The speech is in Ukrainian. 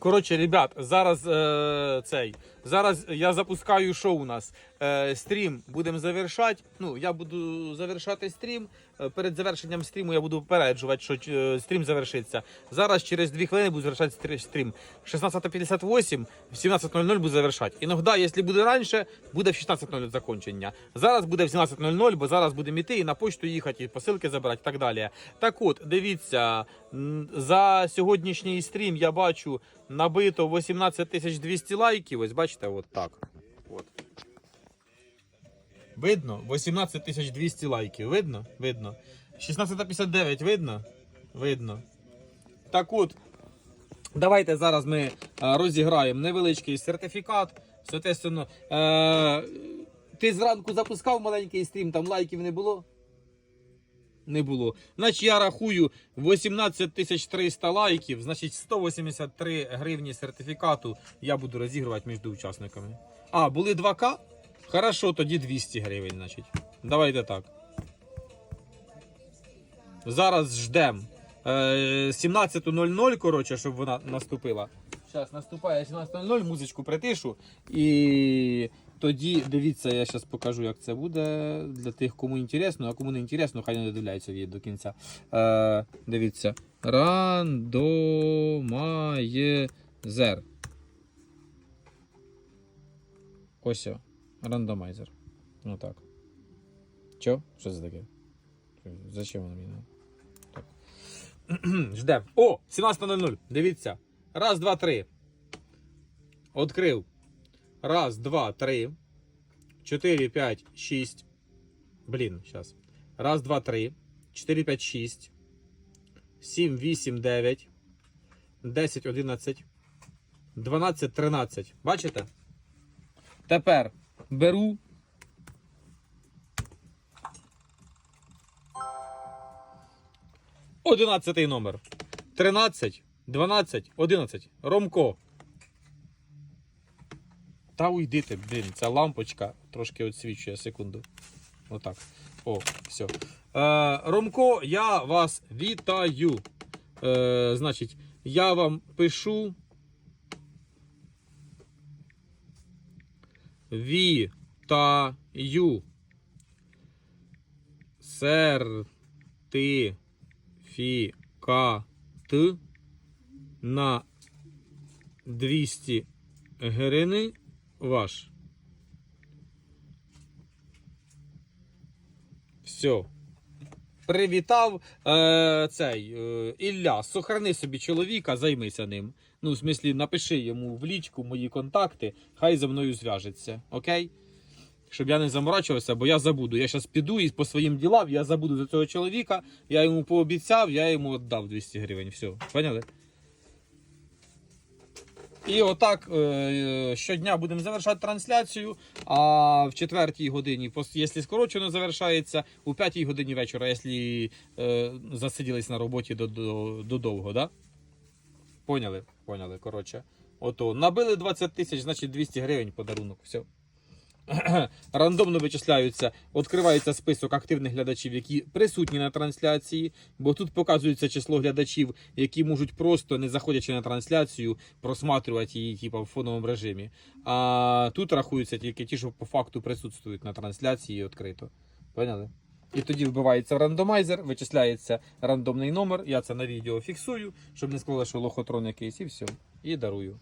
Коротше, ребят, зараз е, цей. Зараз я запускаю шоу у нас. Е, стрім будемо завершати. Ну, я буду завершати стрім. Е, Перед завершенням стріму я буду попереджувати, що е, стрім завершиться. Зараз через 2 хвилини буду завершати стр- стрім. 16.58, в 17.00 буду завершати. Іноді, якщо буде раніше, буде в 16.00 закінчення. Зараз буде в 17.00, бо зараз будемо йти і на почту їхати, і посилки забирати і так далі. Так от, дивіться, за сьогоднішній стрім я бачу набито 18 200 лайків. Ось бачите, от так. Видно? 18 200 лайків. Видно? Видно. 1659 видно? Видно. Так от, давайте зараз ми е, розіграємо невеличкий сертифікат. Соответственно, е, ти зранку запускав маленький стрім, там лайків не було? Не було. Значить, я рахую 18 300 лайків, значить 183 гривні сертифікату я буду розігрувати між учасниками. А, були 2К? Хорошо, тоді 200 гривень, значить. Давайте так. Зараз ждем. Е, 17.00, коротше, щоб вона наступила. Зараз наступає 17.00, музичку притишу. І тоді дивіться, я зараз покажу, як це буде для тих, кому інтересно, а кому не інтересно, хай не додивляється відео до кінця. Е, дивіться. Рандомайзер. Ось. Рандомайзер. Ну так. Чо? Що це таке? Зачем воно мені? Так. Ждем. О! 17.00. Дивіться. Раз, два, три. Открив. Раз, два, три. Чотири, п'ять, шість. Блін, зараз. Раз, два, три. Чотири, п'ять, шість. Сім, вісім, дев'ять. Десять, одинадцять. Дванадцять, тринадцять. Бачите? Тепер беру. Одинадцятий номер. 13, 12, 11. Ромко. Та уйдите, блін, ця лампочка трошки відсвічує секунду. Отак. О, все. Е, Ромко, я вас вітаю. Е, значить, я вам пишу. Вітаю. Сертифікат на 200 гривень ваш. Все. Привітав е, цей е, Ілля. Сохрани собі чоловіка, займися ним. Ну, в смислі, напиши йому в лічку мої контакти, хай за мною зв'яжеться. Окей? Щоб я не заморачувався, бо я забуду. Я зараз піду і по своїм ділам я забуду за цього чоловіка. Я йому пообіцяв, я йому віддав 200 гривень. Все, поняли? І отак е, щодня будемо завершати трансляцію. А в четвертій годині, якщо скорочено завершається, у п'ятій годині вечора, якщо е, засиділись на роботі до, до, до да? Поняли? Поняли, коротше. Ото, набили 20 тисяч, значить 200 гривень подарунок. Все. Рандомно вичисляються, відкривається список активних глядачів, які присутні на трансляції, бо тут показується число глядачів, які можуть просто, не заходячи на трансляцію, просматрювати її типу, в фоновому режимі. А тут рахуються тільки ті, що по факту присутствують на трансляції відкрито. Поняли? І тоді вбивається рандомайзер, вичисляється рандомний номер. Я це на відео фіксую, щоб не сказали, що лохотрон якийсь, і все. І дарую.